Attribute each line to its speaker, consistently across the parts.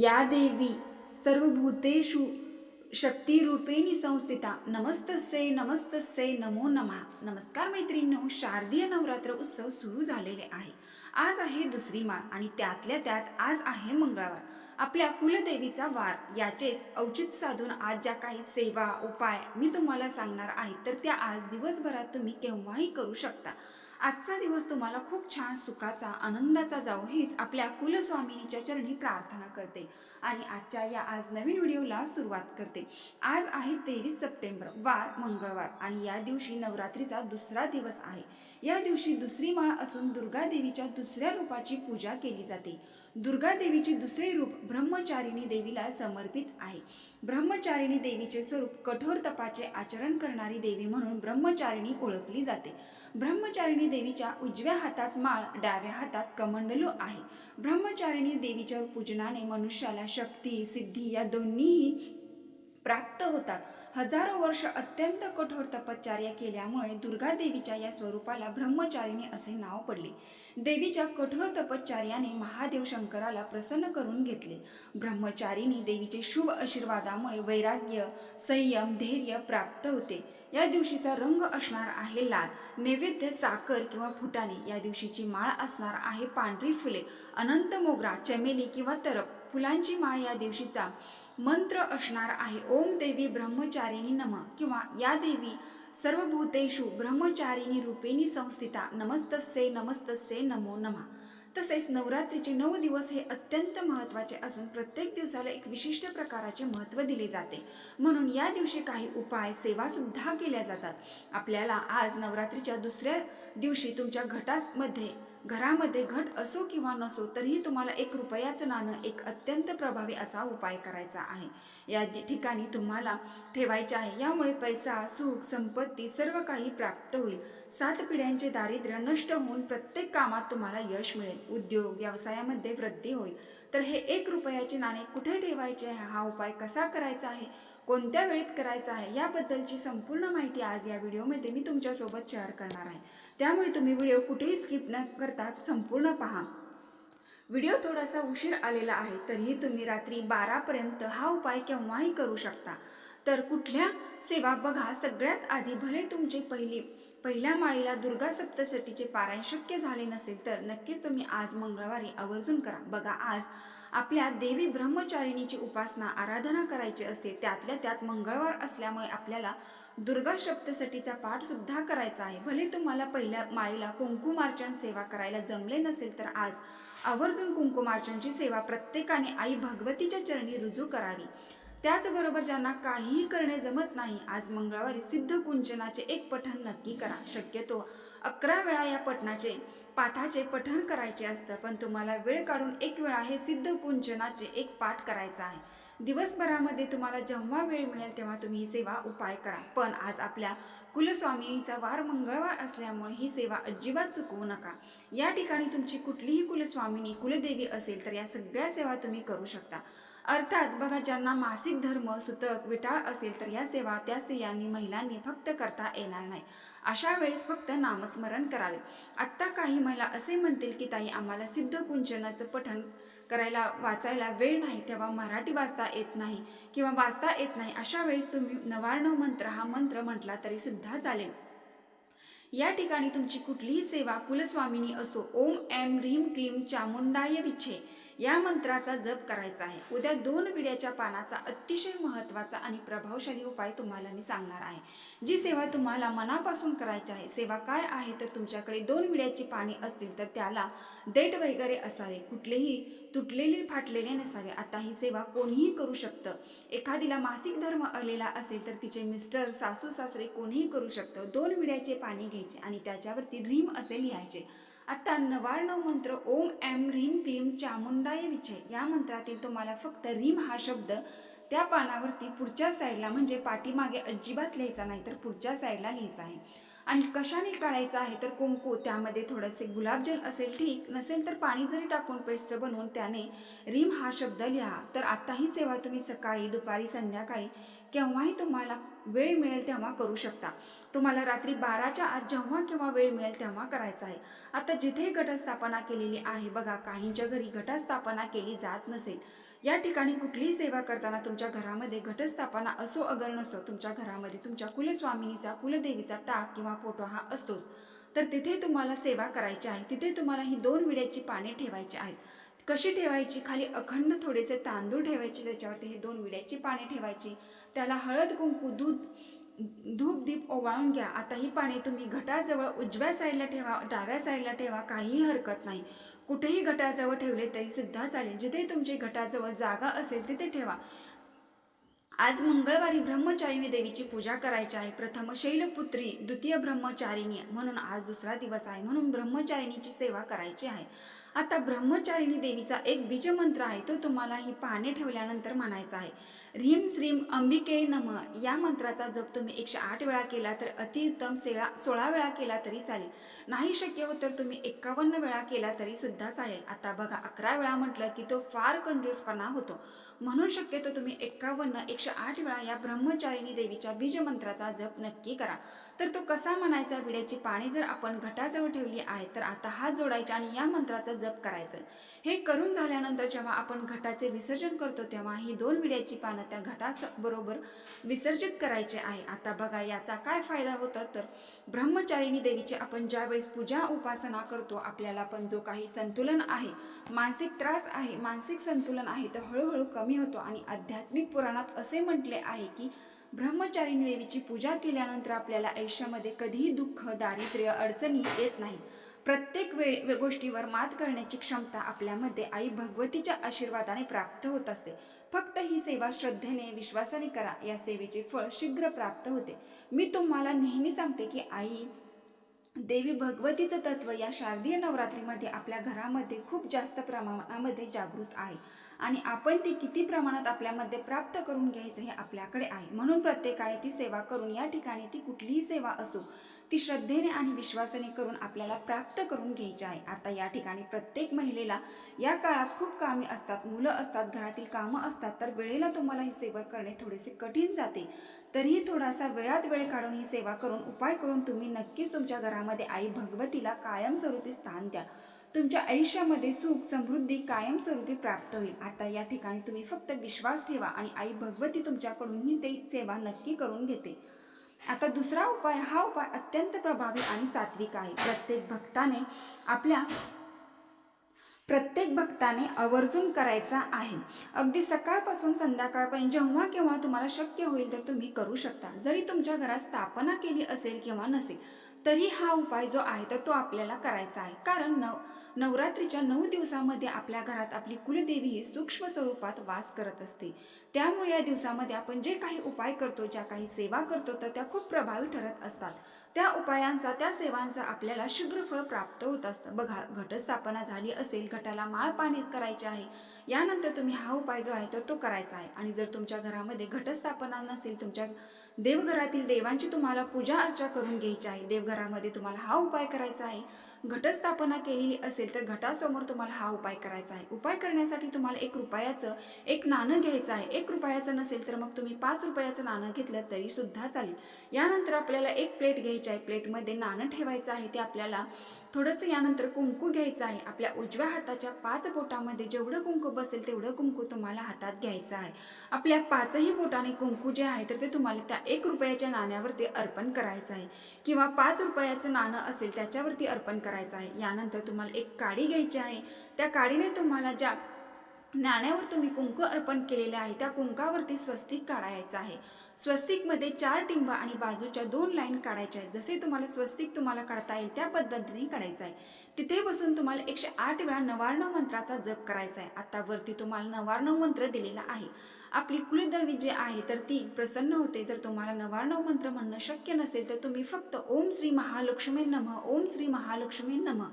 Speaker 1: या देवी सर्वभूतेषु शक्तिरूपेणी संस्थिता। नमस्तस्ये नमस्तस्ये नमो नमः। नमस्कार मैत्रिणींनो शारदीय नवरात्र उत्सव सुरू झालेले आहे। आज आहे दुसरी माळ आणि त्यातल्या त्यात आज आहे मंगळवार। आपल्या कुलदेवीचा वार याचेच औचित्य साधून आज ज्या काही सेवा उपाय मी तुम्हाला सांगणार आहे तर त्या आज दिवसभरात तुम्ही केव्हाही करू शकता। आजचा दिवस तुम्हाला खूप छान सुखाचा आनंदाचा जावो हीच आपल्या कुलस्वामिनीच्या चरणी प्रार्थना करते. आणि आजच्या या आज नवीन व्हिडिओला सुरुवात करते. आज आहे तेवीस सप्टेंबर वार मंगळवार. आणि या दिवशी नवरात्रीचा दुसरा दिवस आहे. या दिवशी दुसरी माळ असून दुर्गा देवीच्या दुसऱ्या रूपाची पूजा केली जाते. दुर्गा देवीचे दुसरे रूप ब्रह्मचारिणी देवीला समर्पित आहे. ब्रह्मचारिणी देवीचे स्वरूप कठोर तपाचे आचरण करणारी देवी म्हणून ब्रह्मचारिणी ओळखली जाते. ब्रह्मचारिणी देवीच्या उजव्या हातात माळ डाव्या हातात कमंडलू आहे. ब्रह्मचारिणी देवीच्या पूजनाने मनुष्याला शक्ती सिद्धी या दोन्हीही प्राप्त होतात हजारो वर्ष अत्यंत कठोर तपश्चर्या केल्यामुळे दुर्गा देवीच्या या स्वरूपाला ब्रह्मचारिणी असे नाव पडले. देवीच्या कठोर तपश्चर्याने महादेव शंकराला प्रसन्न करून घेतले. ब्रह्मचारिणी देवीचे शुभ आशीर्वादामुळे वैराग्य संयम धैर्य प्राप्त होते. या दिवशीचा रंग असणार आहे लाल. नैवेद्य साखर किंवा फुटाणे या दिवशीची माळ असणार आहे पांढरी फुले. अनंत मोगरा चमेली किंवा तरप. फुलांची माळ या दिवशीचा मंत्र असणार आहे. ओम देवी ब्रह्मचारिणी नम किंवा या देवी सर्वभूतेषु ब्रह्मचारिणी रूपेणी संस्थिता. नमस्तस्ये नमस्तस्ये नमो नमः. तसेच नवरात्रीचे नऊ दिवस हे अत्यंत महत्त्वाचे असून प्रत्येक दिवसाला एक विशिष्ट प्रकाराचे महत्त्व दिले जाते. म्हणून या दिवशी काही उपाय सेवा सुद्धा केल्या जातात. आपल्याला आज नवरात्रीच्या दुसऱ्या दिवशी तुमच्या घटामध्ये घरामध्ये घट असो किंवा नसो तरीही तुम्हाला एक रुपयाचं नाणं एक अत्यंत प्रभावी असा उपाय करायचा आहे. या दि- ठिकाणी तुम्हाला ठेवायचे आहे. यामुळे पैसा सुख संपत्ती सर्व काही प्राप्त होईल. सात पिढ्यांचे दारिद्र्य नष्ट होऊन प्रत्येक कामात तुम्हाला यश मिळेल. उद्योग व्यवसायामध्ये वृद्धी होईल. तर हे एक रुपयाचे नाणे कुठे ठेवायचे हा उपाय कसा करायचा आहे? कोणत्या वेळेत करायचा आहे याबद्दलची संपूर्ण माहिती आज या व्हिडिओमध्ये मी तुमच्यासोबत शेअर करणार आहे. त्यामुळे तुम्ही व्हिडिओ कुठेही स्किप न करता संपूर्ण पहा. व्हिडिओ थोडासा उशीर आलेला आहे तरीही तुम्ही रात्री बारापर्यंत हा उपाय केव्हाही करू शकता. तर कुठल्या सेवा बघा सगळ्यात आधी भले तुमची पहिली पहिल्या माळीला दुर्गा सप्तशतीचे पारायण शक्य झाले नसेल तर नक्कीच तुम्ही आज मंगळवारी आवर्जून करा. बघा आज आपल्या देवी ब्रह्मचारिणीची उपासना आराधना करायची असते त्यातल्या त्यात मंगळवार असल्यामुळे आपल्याला दुर्गा सप्तशतीचा पाठ सुद्धा करायचा आहे. भले तुम्हाला पहिल्या माळीला कुंकुमार्चन सेवा करायला जमले नसेल तर आज आवर्जून कुंकुमार्चनची सेवा प्रत्येकाने आई भगवतीच्या चरणी रुजू करावी. त्याचबरोबर ज्यांना काहीही करणे जमत नाही आज मंगळवारी सिद्ध कुंचनाचे एक पठण नक्की करा. शक्यतो अकरा वेळा या पठणाचे पाठाचे पठण करायचे असतं पण तुम्हाला वेळ काढून एक वेळा हे सिद्ध कुंचनाचे एक पाठ करायचा आहे. दिवसभरामध्ये तुम्हाला जेव्हा वेळ मिळेल तेव्हा तुम्ही ही सेवा उपाय करा. पण आज आपल्या कुलस्वामिनीचा वार मंगळवार असल्यामुळे ही सेवा अजिबात चुकवू नका. या ठिकाणी तुमची कुठलीही कुलस्वामिनी कुलदेवी असेल तर या सगळ्या सेवा तुम्ही करू शकता. अर्थात बघा ज्यांना मासिक धर्म सुतक विटाळ असेल तर या सेवा त्या स्त्रियांनी महिलांनी फक्त करता येणार नाही. अशा वेळेस फक्त नामस्मरण करावे. आत्ता काही महिला असे म्हणतील की ताई आम्हाला सिद्ध कुंचनाचं पठण करायला वाचायला वेळ नाही तेव्हा मराठी वाचता येत नाही किंवा वाचता येत नाही. अशा वेळेस तुम्ही नवार्णव मंत्र हा मंत्र म्हटला तरी सुद्धा चालेल. या ठिकाणी तुमची कुठलीही सेवा कुलस्वामिनी असो ओम एम ह्रीम क्लीम चामुंडाय विच्छे. या मंत्राचा जप करायचा आहे. उद्या दोन विड्याच्या पानाचा अतिशय महत्त्वाचा आणि प्रभावशाली उपाय तुम्हाला मी सांगणार आहे. जी सेवा तुम्हाला मनापासून करायची आहे सेवा काय आहे तर तुमच्याकडे दोन विड्याची पाने असतील तर त्याला देठ वगैरे असावे. कुठलेही तुटलेले फाटलेले नसावे. आता ही सेवा कोणीही करू शकतं. एखादीला मासिक धर्म आलेला असेल तर तिचे मिस्टर सासू सासरे कोणीही करू शकतं. दोन विड्याचे पाणी घ्यायचे आणि त्याच्यावरती रीम असे लिहायचे. आता नवार्णव मंत्र ओम एम ह्रीम क्लीम चामुंडाय विचे या मंत्रातील तुम्हाला फक्त रीम हा शब्द त्या पानावरती पुढच्या साईडला म्हणजे पाठीमागे अजिबात लिहायचा नाही तर पुढच्या साईडला लिहायचा आहे. आणि कशाने काढायचं आहे तर कुंकू त्यामध्ये थोडेसे गुलाबजल असेल ठीक. नसेल तर पाणी जरी टाकून पेस्ट बनवून त्याने रीम हा शब्द लिहा. तर आत्ताही ही सेवा तुम्ही सकाळी दुपारी संध्याकाळी केव्हाही तुम्हाला वेळ मिळेल तेव्हा करू शकता. तुम्हाला रात्री बाराच्या आत जेव्हा केव्हा वेळ मिळेल तेव्हा करायचा आहे. आता जिथे घटस्थापना केलेली आहे बघा काहींच्या घरी घटस्थापना केली जात नसेल. या ठिकाणी कुठलीही सेवा करताना तुमच्या घरामध्ये घटस्थापना असो अगर नसो तुमच्या घरामध्ये तुमच्या कुलस्वामिनीचा कुलदेवीचा टाक किंवा फोटो हा असतोच. तर तिथे तुम्हाला सेवा करायची आहे. तिथे तुम्हाला ही दोन विड्याची पाने ठेवायची आहेत. कशी ठेवायची? खाली अखंड थोडेसे तांदूळ ठेवायचे त्याच्यावरती हे दोन विड्याची पाने ठेवायची. त्याला हळद कुंकू दूध धूप दीप ओवाळून घ्या. आता ही पाने तुम्ही घटाजवळ उजव्या साईडला ठेवा डाव्या साईडला ठेवा काहीही हरकत नाही. कुठेही घटाजवळ ठेवले तरी सुद्धा चालेल. जिथे तुमची घटाजवळ जागा असेल तिथे ठेवा. आज मंगळवारी ब्रह्मचारिणी देवीची पूजा करायची आहे. प्रथम शैलपुत्री द्वितीय ब्रह्मचारिणी म्हणून आज दुसरा दिवस आहे. म्हणून ब्रह्मचारिणीची सेवा करायची आहे. आता ब्रह्मचारिणी देवीचा एक बीजमंत्र आहे तो तुम्हाला ही पाने ठेवल्यानंतर म्हणायचा आहे. ह्रीम श्रीम अंबिके नम या मंत्राचा जप तुम्ही एकशे आठ वेळा केला तर अतिउत्तम सेळा सोळा वेळा केला तरी चालेल. नाही शक्य होत तर तुम्ही एकावन्न वेळा केला तरी सुद्धा चालेल. आता बघा अकरा वेळा म्हटलं की तो फार कंजूसपणा होतो. म्हणून शक्यतो तुम्ही एकावन्न एकशे आठ वेळा या ब्रह्मचारिणी देवीच्या बीजमंत्राचा जप नक्की करा. तर तो कसा म्हणायचा? विड्याची पाणी जर आपण घटाजवळ ठेवली आहे तर आता हात जोडायचा आणि या मंत्राचा जप करायचं. हे करून झाल्यानंतर जेव्हा आपण घटाचे विसर्जन करतो तेव्हा ही दोन विड्याची पानं त्या घटाच बरोबर विसर्जित करायचे आहे. आता बघा याचा काय फायदा होतो? तर ब्रह्मचारिणी देवीची आपण ज्यावेळेस पूजा उपासना करतो आपल्याला पण जो काही संतुलन आहे मानसिक त्रास आहे मानसिक संतुलन आहे तर हळूहळू कमी होतो. आणि आध्यात्मिक पुराणात असे म्हटले आहे की ब्रह्मचारिणी देवीची पूजा केल्यानंतर आपल्याला आयुष्यामध्ये कधीही दुःख दारिद्र्य अडचणी येत नाही. प्रत्येक वेळ वे- गोष्टीवर मात करण्याची क्षमता आपल्यामध्ये आई भगवतीच्या आशीर्वादाने प्राप्त होत असते. फक्त ही सेवा श्रद्धेने विश्वासाने करा. या सेवेचे फळ शीघ्र प्राप्त होते. मी तुम्हाला नेहमी सांगते की आई देवी भगवतीचं तत्व या शारदीय नवरात्रीमध्ये आपल्या घरामध्ये खूप जास्त प्रमाणामध्ये जागृत आहे. आणि आपण ती किती प्रमाणात आपल्यामध्ये प्राप्त करून घ्यायचं हे आपल्याकडे आहे. म्हणून प्रत्येकाने ती सेवा करून या ठिकाणी ती कुठलीही सेवा असो ती श्रद्धेने आणि विश्वासाने करून आपल्याला प्राप्त करून घ्यायची आहे. आता या ठिकाणी प्रत्येक महिलेला या काळात खूप कामे असतात मुलं असतात घरातील कामं असतात तर वेळेला तुम्हाला ही सेवा करणे थोडेसे कठीण जाते. तरीही थोडासा वेळात वेळ काढून ही सेवा करून उपाय करून तुम्ही नक्कीच तुमच्या घरामध्ये आई भगवतीला कायमस्वरूपी स्थान द्या. तुमच्या आयुष्यामध्ये सुख समृद्धी कायमस्वरूपी प्राप्त होईल. आता या ठिकाणी तुम्ही फक्त विश्वास ठेवा आणि आई भगवती तुमच्याकडून ही ते सेवा नक्की करून घेते. आता दुसरा उपाय हा उपाय अत्यंत प्रभावी आणि सात्विक आहे. प्रत्येक भक्ताने आपल्या प्रत्येक भक्ताने आवर्जून करायचा आहे. अगदी सकाळपासून संध्याकाळपर्यंत जेव्हा केव्हा तुम्हाला शक्य होईल तर तुम्ही करू शकता. जरी तुमच्या घरात स्थापना केली असेल किंवा नसेल तरी हा उपाय जो आहे तर तो आपल्याला करायचा आहे. कारण नव नवरात्रीच्या नऊ दिवसामध्ये आपल्या घरात आपली कुलदेवी ही सूक्ष्म स्वरूपात वास करत असते. त्यामुळे या दिवसामध्ये आपण जे काही उपाय करतो ज्या काही सेवा करतो तर त्या खूप प्रभावी ठरत असतात. त्या उपायांचा त्या सेवांचा आपल्याला शीघ्रफळ प्राप्त होत असतं. बघा घटस्थापना झाली असेल घटाला माळ पाणी करायचे आहे यानंतर तुम्ही हा उपाय जो आहे तर तो करायचा आहे. आणि जर तुमच्या घरामध्ये घटस्थापना नसेल तुमच्या देवघरातील देवांची तुम्हाला पूजा अर्चा करून घ्यायची आहे. देवघरामध्ये तुम्हाला हा उपाय करायचा आहे. घटस्थापना केलेली असेल तर घटासमोर तुम्हाला हा उपाय करायचा आहे. उपाय करण्यासाठी तुम्हाला एक रुपयाचं एक नाणं घ्यायचं आहे. एक रुपयाचं नसेल तर मग तुम्ही पाच रुपयाचं नाणं घेतलं तरी सुद्धा चालेल. यानंतर आपल्याला एक प्लेट घ्यायची आहे. प्लेटमध्ये नाणं ठेवायचं आहे. ते आपल्याला थोडंसं यानंतर कुंकू घ्यायचं आहे. आपल्या उजव्या हाताच्या पाच बोटामध्ये जेवढं कुंकू बसेल तेवढं कुंकू तुम्हाला हातात घ्यायचं आहे. आपल्या पाचही बोटाने कुंकू जे आहे तर ते तुम्हाला त्या एक रुपयाच्या नाण्यावरती अर्पण करायचं आहे. किंवा पाच रुपयाचं नाणं असेल त्याच्यावरती अर्पण करायचं आहे. यानंतर तुम्हाला एक काडी घ्यायची आहे. त्या काडीने तुम्हाला ज्या नाण्यावर तुम्ही कुंकू अर्पण केलेले आहे त्या कुंकावरती स्वस्तिक काढायचं आहे. स्वस्तिकमध्ये चार टिंब आणि बाजूच्या दोन लाईन काढायच्या आहेत. जसे तुम्हाला स्वस्तिक तुम्हाला काढता येईल त्या पद्धतीने काढायचं आहे. तिथे बसून तुम्हाला एकशे आठ वेळा नवार्णव मंत्राचा जप करायचा आहे. आता वरती तुम्हाला नवार्णव मंत्र दिलेला आहे. आपली कुलदेवी जी आहे तर ती प्रसन्न होते. जर तुम्हाला नवार्णव मंत्र म्हणणं शक्य नसेल तर तुम्ही फक्त ओम श्री महालक्ष्मी नम ओम श्री महालक्ष्मी नम.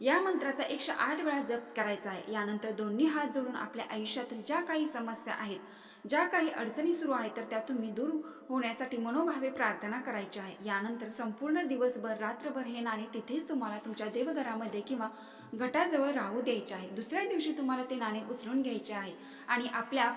Speaker 1: या मंत्राचा एकशे आठ वेळा जप करायचा आहे. यानंतर दोन्ही हात जोडून आपल्या आयुष्यातील ज्या काही समस्या आहेत ज्या काही अडचणी सुरू आहेत तर त्या तुम्ही दूर होण्यासाठी मनोभावे प्रार्थना करायची आहे. यानंतर संपूर्ण दिवसभर रात्रभर हे नाणे तिथेच तुम्हाला तुमच्या देवघरामध्ये किंवा घटाजवळ राहू द्यायचे आहे. दुसऱ्या दिवशी तुम्हाला ते नाणे उचलून घ्यायचे आहे. आणि आपल्या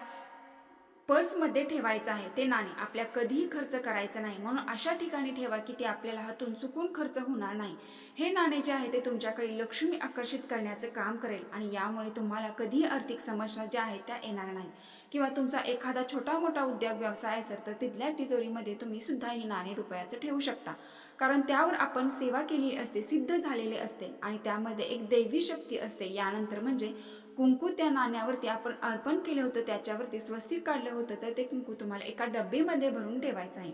Speaker 1: पर्समध्ये ठेवायचं आहे. ते नाणे आपल्या कधीही खर्च करायचं नाही. म्हणून अशा ठिकाणी ठेवा की ते आपल्याला हातून चुकून खर्च होणार नाही. हे नाणे जे आहे ते तुमच्याकडे लक्ष्मी आकर्षित करण्याचं काम करेल आणि यामुळे तुम्हाला कधीही आर्थिक समस्या ज्या आहेत त्या येणार नाही किंवा तुमचा एखादा छोटा मोठा उद्योग व्यवसाय असेल तर तिथल्या तिजोरीमध्ये तुम्ही सुद्धा ही नाणे रुपयाचं ठेवू शकता. कारण त्यावर आपण सेवा केलेली असते सिद्ध झालेले असते आणि त्यामध्ये एक दैवी शक्ती असते. यानंतर म्हणजे कुंकू त्या नाण्यावरती आपण अर्पण केलं होतं त्याच्यावरती स्वस्तिक काढलं होतं तर ते कुंकू तुम्हाला एका डब्बेमध्ये भरून ठेवायचं आहे.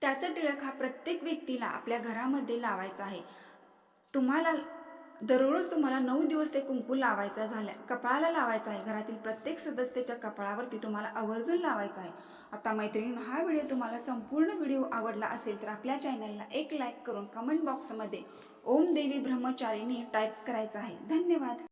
Speaker 1: त्याचा टिळक हा प्रत्येक व्यक्तीला आपल्या घरामध्ये लावायचा आहे. तुम्हाला दररोज तुम्हाला नऊ दिवस ते कुंकू लावायचा झाला कपाळाला लावायचा आहे. घरातील प्रत्येक सदस्याच्या कपाळावरती तुम्हाला आवर्जून लावायचा आहे. आता मैत्रिणी हा व्हिडिओ तुम्हाला संपूर्ण व्हिडिओ आवडला असेल तर आपल्या चॅनलला एक लाईक करून कमेंट बॉक्समध्ये ओम देवी ब्रह्मचारिणी टाईप करायचं आहे. धन्यवाद.